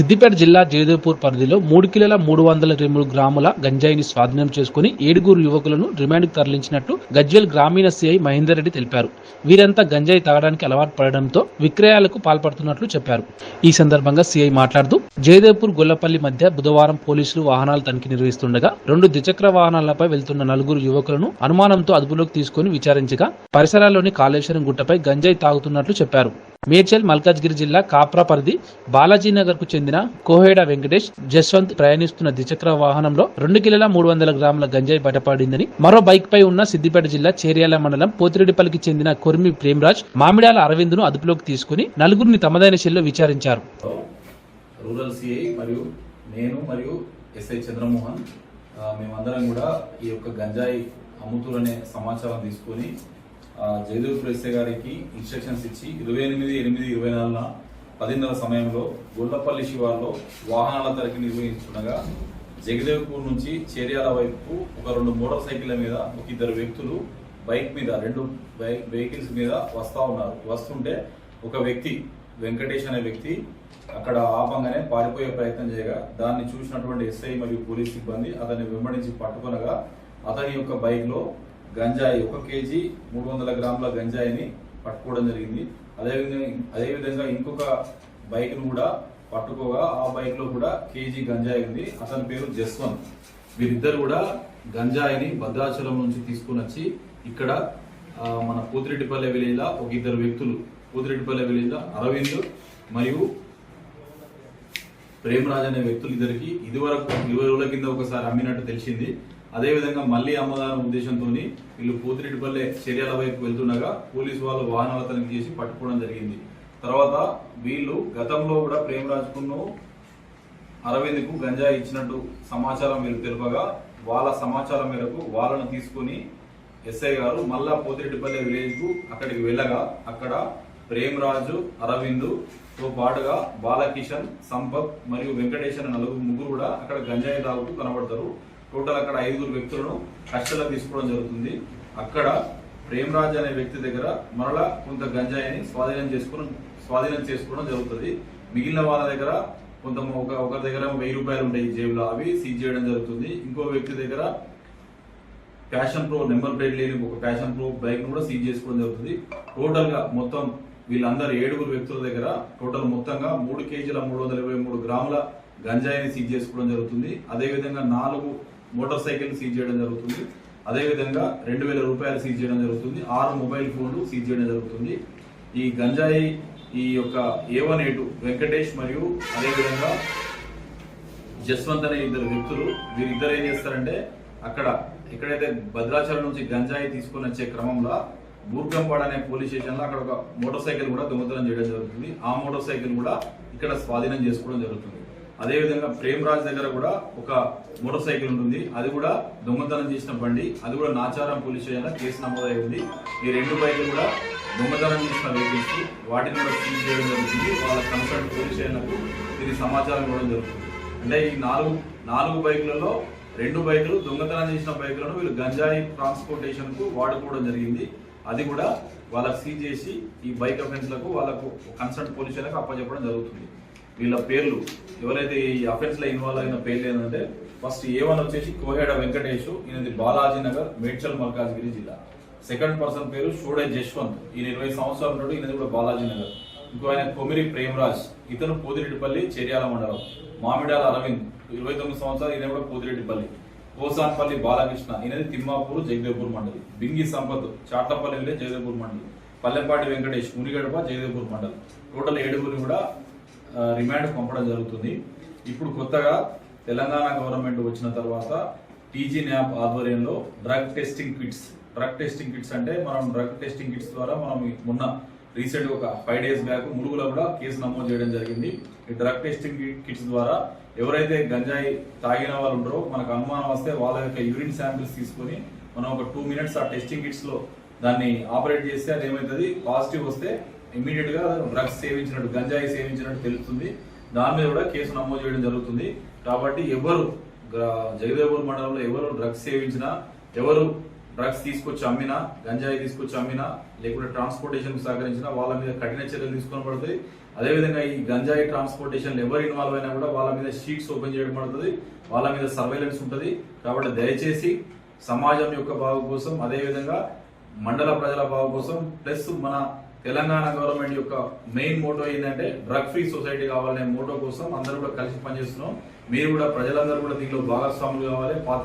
సిద్దిపేట జిల్లా జయదేవ్పూర్ పరిధిలో మూడు కిలోల మూడు వందల రెండు గ్రాముల గంజాయిని స్వాధీనం చేసుకుని ఏడుగురు యువకులను రిమాండ్కు తరలించినట్టు గజ్వేల్ గ్రామీణ సీఐ మహేందర్ రెడ్డి తెలిపారు. వీరంతా గంజాయి తాగడానికి అలవాటు పడడంతో విక్రయాలకు పాల్పడుతున్నట్లు చెప్పారు. ఈ సందర్భంగా సీఐ మాట్లాడుతూ జయదేవ్పూర్ గొల్లపల్లి మధ్య బుధవారం పోలీసులు వాహనాలు తనిఖీ నిర్వహిస్తుండగా రెండు ద్విచక్ర వాహనాలపై వెళ్తున్న నలుగురు యువకులను అనుమానంతో అదుపులోకి తీసుకుని విచారించగా పరిసరాల్లోని కాళేశ్వరం గుట్టపై గంజాయి తాగుతున్నట్లు చెప్పారు. మేడ్చల్ మల్కాజ్గిరి జిల్లా కాప్రా పరిధి బాలాజీనగర్కు చెందిన కోహేడా వెంకటేష్ జస్వంత్ ప్రయాణిస్తున్న ద్విచక్ర వాహనంలో రెండు కిలోల మూడు వందల గ్రాముల గంజాయి బయటపడిందని మరో బైక్ పై ఉన్న సిద్దిపేట జిల్లా చేర్యాల మండలం పోతిరెడ్డిపల్లికి చెందిన కొరిమి ప్రేమరాజ్ మామిడాల అరవింద్ను అదుపులోకి తీసుకుని నలుగురిని తమదైన శైలిలో విచారించారు. రూరల్ సిఐ మరియు నేను మరియు ఎస్ఐ చంద్రమోహన్ మేమందరం కూడా ఈ యొక్క గంజాయి అమ్ముతురనే సమాచారం తీసుకొని జయదేవ్ జయదేవ్పూర్ గారికి ఇన్స్ట్రక్షన్స్ ఇచ్చి ఇరవై ఎనిమిది ఎనిమిది ఇరవై నాలుగున పదిన్నర సమయంలో గుండ్లపల్లి శివార్లో వాహనాల తరగతి నిర్వహించుండగా జగదేవ్పూర్ నుంచి చేర్యాల వైపు ఒక రెండు మోటార్ సైకిళ్ళ మీద ఒక ఇద్దరు వ్యక్తులు బైక్ మీద రెండు బైక్ వెహికల్స్ మీద వస్తా ఉన్నారు. వస్తుంటే ఒక వ్యక్తి వెంకటేష్ అనే వ్యక్తి అక్కడ ఆపంగానే పారిపోయే ప్రయత్నం చేయగా దాన్ని చూసినటువంటి ఎస్ఐ మరియు పోలీస్ సిబ్బంది అతన్ని వెంబడించి పట్టుకొనగా అతని యొక్క బైక్లో గంజాయి ఒక కేజీ మూడు వందల గ్రాముల గంజాయిని పట్టుకోవడం జరిగింది. అదేవిధంగా అదేవిధంగా ఇంకొక బైక్ను కూడా పట్టుకోగా ఆ బైక్లో కూడా కేజీ గంజాయి ఉంది. అతని పేరు జస్వంత్. వీరిద్దరు కూడా గంజాయిని భద్రాచలం నుంచి తీసుకుని వచ్చి ఇక్కడ మన పూతిరెడ్డిపల్లె విలేజ్ ఒక ఇద్దరు వ్యక్తులు పూతిరెడ్డిపల్లె విలేజ్ అరవింద్ మరియు ప్రేమరాజ్ అనే వ్యక్తులు ఇద్దరికి ఇదివరకు ఇరవై రోజుల కింద ఒకసారి అమ్మినట్టు తెలిసింది. అదేవిధంగా మళ్ళీ మళ్ళీ ఉద్దేశంతో వీళ్ళు పోతిరెడ్డిపల్లె చర్యల వైపు వెళ్తుండగా పోలీసు వాళ్ళు వాహనాల తనిఖీ చేసి పట్టుకోవడం జరిగింది. తర్వాత వీళ్ళు గతంలో కూడా ప్రేమరాజ్కును అరవింద్కు గంజాయి ఇచ్చినట్టు సమాచారం వీళ్ళు తెలుపగా వాళ్ళ సమాచారం మేరకు వాళ్ళను తీసుకుని ఎస్ఐ గారు మళ్ళా పోతిరెడ్డిపల్లె విలేజ్కు అక్కడికి వెళ్ళగా అక్కడ ప్రేమరాజు అరవింద్తో పాటుగా బాలకిషన్ సంపత్ మరియు వెంకటేశ్ అనే నలుగురు ముగ్గురు కూడా అక్కడ గంజాయి తాగుతూ కనబడతారు. టోటల్ అక్కడ ఐదుగురు వ్యక్తులను కష్టలో తీసుకోవడం జరుగుతుంది. అక్కడ ప్రేమరాజ్ అనే వ్యక్తి దగ్గర మరలా కొంత గంజాయిని స్వాధీనం చేసుకుని స్వాధీనం చేసుకోవడం జరుగుతుంది. మిగిలిన వాళ్ళ దగ్గర కొంత ఒక దగ్గర వెయ్యి రూపాయలు ఉంటాయి జేబులో. అవి సీజ్ చేయడం జరుగుతుంది. ఇంకో వ్యక్తి దగ్గర ప్యాషన్ ప్రో నెంబర్ ప్లేట్ లేని ఒక ప్యాషన్ ప్రో బైక్ కూడా సీజ్ చేసుకోవడం జరుగుతుంది. టోటల్గా మొత్తం వీళ్ళందరూ ఏడుగురు వ్యక్తుల దగ్గర టోటల్ మొత్తంగా మూడు కేజీల మూడు వందల ఇరవై మూడు గ్రాముల గంజాయిని సీజ్ చేసుకోవడం జరుగుతుంది. అదేవిధంగా నాలుగు మోటార్ సైకిల్ సీజ్ చేయడం జరుగుతుంది. అదే విధంగా రెండు వేల రూపాయలు సీజ్ చేయడం జరుగుతుంది. ఆరు మొబైల్ ఫోన్లు సీజ్ చేయడం జరుగుతుంది. ఈ గంజాయి ఈ యొక్క ఏ వన్ వెంకటేష్ మరియు అదేవిధంగా జస్వంత్ అనే ఇద్దరు వ్యక్తులు వీరిద్దరు ఏం చేస్తారంటే అక్కడ ఎక్కడైతే భద్రాచలం నుంచి గంజాయి తీసుకొని వచ్చే క్రమంలో బూర్గంపాడ అనే పోలీస్ స్టేషన్లో అక్కడ ఒక మోటార్ సైకిల్ కూడా దొంగతనం చేయడం జరుగుతుంది. ఆ మోటార్ సైకిల్ కూడా ఇక్కడ స్వాధీనం చేసుకోవడం జరుగుతుంది. అదేవిధంగా ప్రేమ్ రాజ్ దగ్గర కూడా ఒక మోటార్ సైకిల్ ఉంటుంది. అది కూడా దొంగతనం చేసిన బండి. అది కూడా నాచారం పోలీస్ స్టేషన్ కేసు నమోదై ఉంది. ఈ రెండు బైకులు కూడా దొంగతనం చేసిన వెహికల్స్. వాటిని కూడా సీజ్ చేయడం జరుగుతుంది. వాళ్ళ కన్సర్న్ పోలీస్ స్టేషన్లకు ఇది సమాచారం ఇవ్వడం జరుగుతుంది. అంటే ఈ నాలుగు నాలుగు బైకులలో రెండు బైకులు దొంగతనం చేసిన బైకులను వీళ్ళు గంజాయి ట్రాన్స్పోర్టేషన్కు వాడుకోవడం జరిగింది. అది కూడా వాళ్ళకి సీజ్ చేసి ఈ బైక్ అఫెన్స్లకు వాళ్ళకు కన్సర్న్ పోలీస్ అప్పచెప్పడం జరుగుతుంది. వీళ్ళ పేర్లు ఎవరైతే ఈ అఫెన్స్లో ఇన్వాల్వ్ అయిన పేర్లు ఏంటంటే ఫస్ట్ ఏ వన్ వచ్చేసి కోహేడ వెంకటేష్ ఈయనది బాలాజీ నగర్ మేడ్చల్ మల్కాజ్గిరి జిల్లా. సెకండ్ పర్సన్ పేరు షూడే జశ్వంత్. ఈయన ఇరవై సంవత్సరాల ఉన్నాడు ఈయనది కూడా బాలాజీ నగర్ ఇంకో ఆయన కొమిరి ప్రేమరాజ్. ఇతను పోతిరెడ్డిపల్లి చెర్యాల మండలం. మామిడాల అరవింద్. ఇరవై తొమ్మిది సంవత్సరాలు ఈయన కూడా పోతిరెడ్డిపల్లి. కోసాన్పల్లి బాలకృష్ణ. ఈయనది తిమ్మాపూర్ జగదేవ్పూర్ మండలి. బింగి సంపత్ చాట్లపల్లి జగదేవ్పూర్ మండలి. పల్లెపాటి వెంకటేష్ మునిగడప జగదేవ్పూర్ మండలి. టోటల్ ఏడుగురిని కూడా రిమాండ్ పంపడం జరుగుతుంది. ఇప్పుడు కొత్తగా తెలంగాణ గవర్నమెంట్ వచ్చిన తర్వాత టీజీ న్యాప్ ఆధ్వర్యంలో drug testing kits drug testing kits అంటే మనం డ్రగ్ టెస్టింగ్ కిట్స్ ద్వారా మనం మొన్న రీసెంట్ ఒక ఫైవ్ డేస్ బ్యాక్ మురుగులో కూడా కేసు నమోదు చేయడం జరిగింది. ఈ డ్రగ్ టెస్టింగ్ కిట్స్ ద్వారా ఎవరైతే గంజాయి తాగిన వాళ్ళు ఉంటారో మనకు అనుమానం వస్తే వాళ్ళ యొక్క యూరిన్ శాంపిల్స్ తీసుకొని మనం ఒక టూ మినిట్స్ ఆ టెస్టింగ్ కిట్స్లో దాన్ని ఆపరేట్ చేస్తే అది ఏమవుతుంది పాజిటివ్ వస్తే ఇమీడియట్గా డ్రగ్స్ సేవించినట్టు గంజాయి సేవించినట్టు తెలుస్తుంది. దాని మీద కూడా కేసు నమోదు చేయడం జరుగుతుంది. కాబట్టి ఎవరు గ్రా- మండలంలో ఎవరు డ్రగ్స్ సేవించినా ఎవరు డ్రగ్స్ తీసుకొచ్చి అమ్మినా గంజాయి తీసుకొచ్చి అమ్మినా లేకుంటే ట్రాన్స్పోర్టేషన్ సహకరించినా వాళ్ళ మీద కఠిన చర్యలు తీసుకొని పడుతుంది. అదేవిధంగా ఈ గంజాయి ట్రాన్స్పోర్టేషన్ ఎవరు ఇన్వాల్వ్ అయినా కూడా వాళ్ళ మీద షీట్స్ ఓపెన్ చేయడం పడుతుంది. వాళ్ళ మీద సర్వేలెన్స్ ఉంటుంది. కాబట్టి దయచేసి సమాజం యొక్క బాగు కోసం అదేవిధంగా మండల ప్రజల బాగు కోసం ప్లస్ మన తెలంగాణ గవర్నమెంట్ యొక్క మెయిన్ మోటో ఏంటంటే డ్రగ్ ఫ్రీ సొసైటీ కావాలనే మోటో కోసం అందరూ కూడా కలిసి పనిచేస్తున్నాం. మీరు కూడా ప్రజలందరూ కూడా దీనిలో భాగస్వాములు కావాలి పాత్ర